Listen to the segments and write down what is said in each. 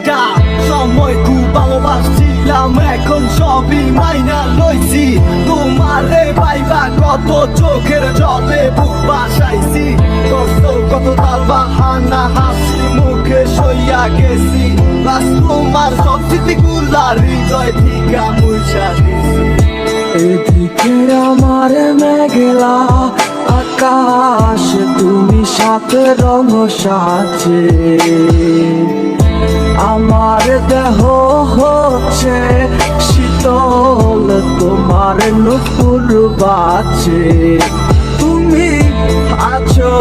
একটা সময় খুব ভালোবাসছিলাম, এখন সবই মাইনা লইছি। তোমারে পাইবা কত চোখের জলে, বুক বাসাইছি। কত কত তাল বাহানা হাসি মুখে সইয়া গেছি। বাস তোমার সব স্মৃতিগুলা হৃদয় থেকে মুছা দিছি। এদিকে আমার মেঘলা আকাশ, তুমি সাথে রঙ সাজে। আমার দেহ হচ্ছে শীতল তোমার নুপুর বাজে তুমি আছো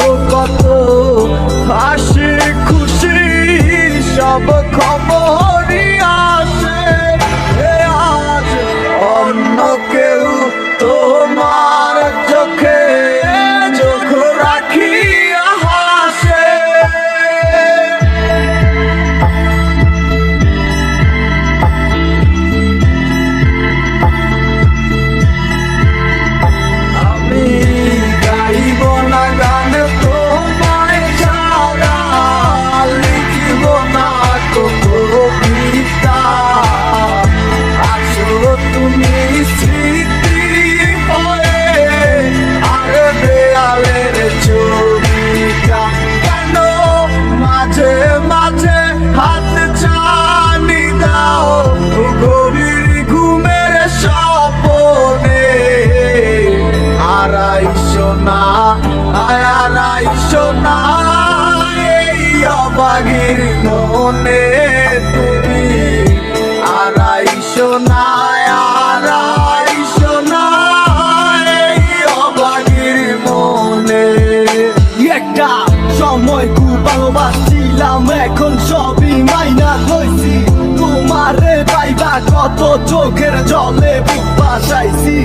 কত চোখের জলে বুক বাসাইছি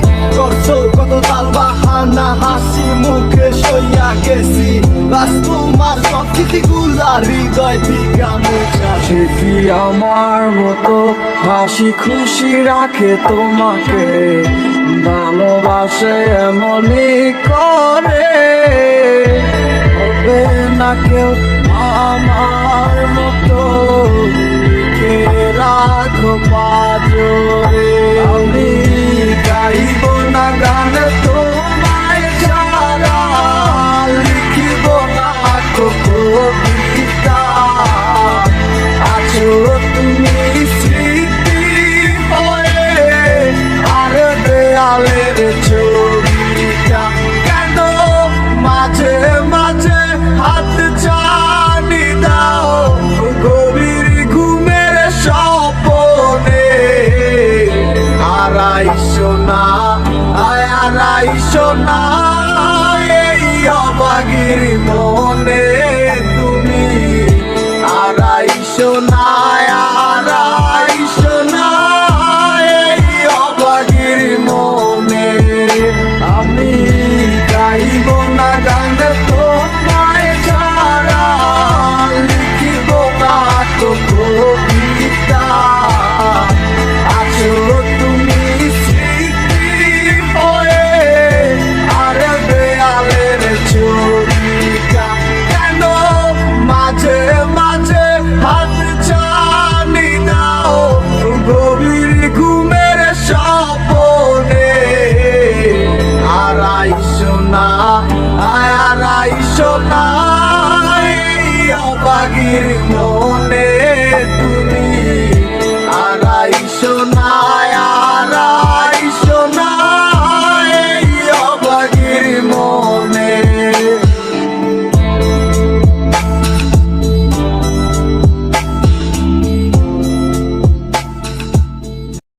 কত তাল বাহানা, হাসি মুখে সইয়া গেছি। বাস তোমার সব হৃদয় কি আমার মতো হাসি খুশি রাখে তোমাকে? ভালোবাসে এমনই করে। হবে না কেউ আমার মতো রাখো পাজরে না না আয়ার আইসো না অবাগির মনে